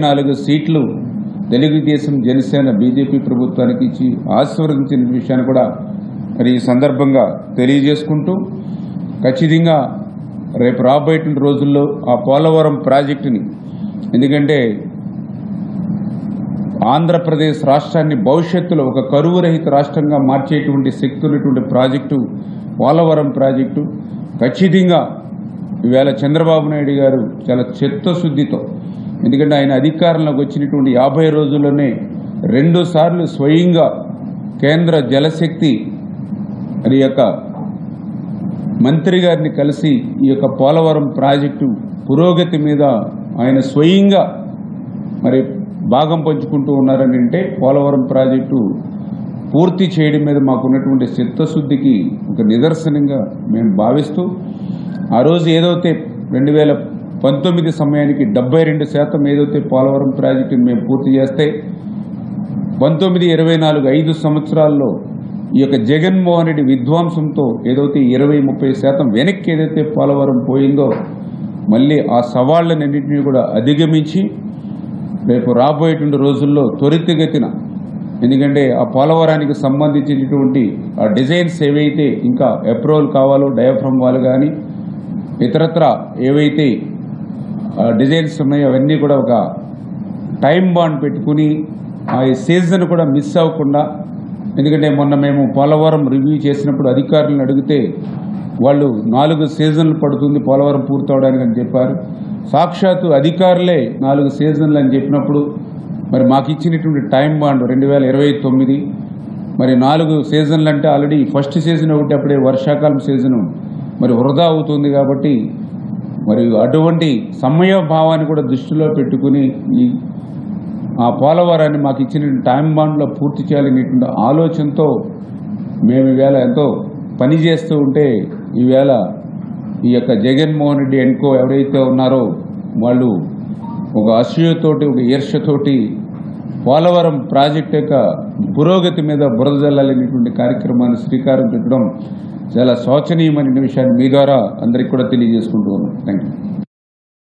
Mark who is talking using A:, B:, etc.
A: నాలుగు సీట్లు తెలుగుదేశం జనసేన బీజేపీ ప్రభుత్వానికి ఇచ్చి ఆశీర్వదించిన విషయాన్ని కూడా మరి ఈ సందర్భంగా తెలియజేసుకుంటూ ఖచ్చితంగా రేపు రాబోయేటువంటి రోజుల్లో ఆ పోలవరం ప్రాజెక్టుని ఎందుకంటే ఆంధ్రప్రదేశ్ రాష్ట్రాన్ని భవిష్యత్తులో ఒక కరువు రహిత రాష్ట్రంగా మార్చేటువంటి శక్తి ఉన్నటువంటి ప్రాజెక్టు పోలవరం ప్రాజెక్టు ఖచ్చితంగా ఈవేళ చంద్రబాబు నాయుడు గారు చాలా చిత్తశుద్ధితో ఎందుకంటే ఆయన అధికారంలోకి వచ్చినటువంటి యాభై రోజుల్లోనే రెండు సార్లు స్వయంగా కేంద్ర జలశక్తి అది యొక్క మంత్రి గారిని కలిసి ఈ యొక్క పోలవరం ప్రాజెక్టు పురోగతి మీద ఆయన స్వయంగా మరి భాగం పంచుకుంటూ ఉన్నారని అంటే పోలవరం ప్రాజెక్టు పూర్తి చేయడం మీద మాకున్నటువంటి చిత్తశుద్ధికి ఒక నిదర్శనంగా మేము భావిస్తూ ఆ రోజు ఏదైతే రెండు వేల పంతొమ్మిది సమయానికి డెబ్బై రెండు శాతం ఏదైతే పోలవరం ప్రాజెక్టుని మేము పూర్తి చేస్తే పంతొమ్మిది ఇరవై నాలుగు ఐదు సంవత్సరాల్లో ఈ యొక్క జగన్మోహన్ రెడ్డి విధ్వంసంతో ఏదైతే ఇరవై ముప్పై శాతం వెనక్కి ఏదైతే పోలవరం పోయిందో మళ్ళీ ఆ సవాళ్ళన్నింటినీ కూడా అధిగమించి రేపు రాబోయేటువంటి రోజుల్లో త్వరితగతిన ఎందుకంటే ఆ పోలవరానికి సంబంధించినటువంటి ఆ డిజైన్స్ ఏవైతే ఇంకా అప్రూవల్ కావాలో డయాఫ్రమ్ వాళ్ళు కానీ ఇతరత్ర ఏవైతే డిజైన్స్ ఉన్నాయి అవన్నీ కూడా ఒక టైం బాండ్ పెట్టుకుని ఆ సీజన్ కూడా మిస్ అవ్వకుండా ఎందుకంటే మొన్న మేము పోలవరం రివ్యూ చేసినప్పుడు అధికారులను అడిగితే వాళ్ళు నాలుగు సీజన్లు పడుతుంది పోలవరం పూర్తవడానికి అని చెప్పారు. సాక్షాత్తు అధికారులే నాలుగు సీజన్లు అని చెప్పినప్పుడు మరి మాకు ఇచ్చినటువంటి టైం బాండ్ రెండు వేల ఇరవై తొమ్మిది మరి నాలుగు సీజన్లు అంటే ఆల్రెడీ ఫస్ట్ సీజన్ ఒకటి అప్పుడే వర్షాకాలం సీజను మరి వృధా అవుతుంది కాబట్టి మరి అటువంటి సమయ భావాన్ని కూడా దృష్టిలో పెట్టుకుని ఈ ఆ పోలవరాన్ని మాకు ఇచ్చిన టైం బాండ్లో పూర్తి చేయాలనేటువంటి ఆలోచనతో మేము ఈవేళ ఎంతో పని చేస్తూ ఉంటే ఈవేళ ఈ యొక్క జగన్మోహన్ రెడ్డి ఎన్కో ఎవరైతే ఉన్నారో వాళ్ళు ఒక అసూయతోటి ఒక ఈర్ష్యతోటి పోలవరం ప్రాజెక్ట్ యొక్క పురోగతి మీద బురద జల్లాలనేటువంటి కార్యక్రమాన్ని శ్రీకారం చుట్టడం చాలా శోచనీయమైన విషయాన్ని మీ ద్వారా అందరికి కూడా తెలియజేసుకుంటూ ఉన్నాం. Thank you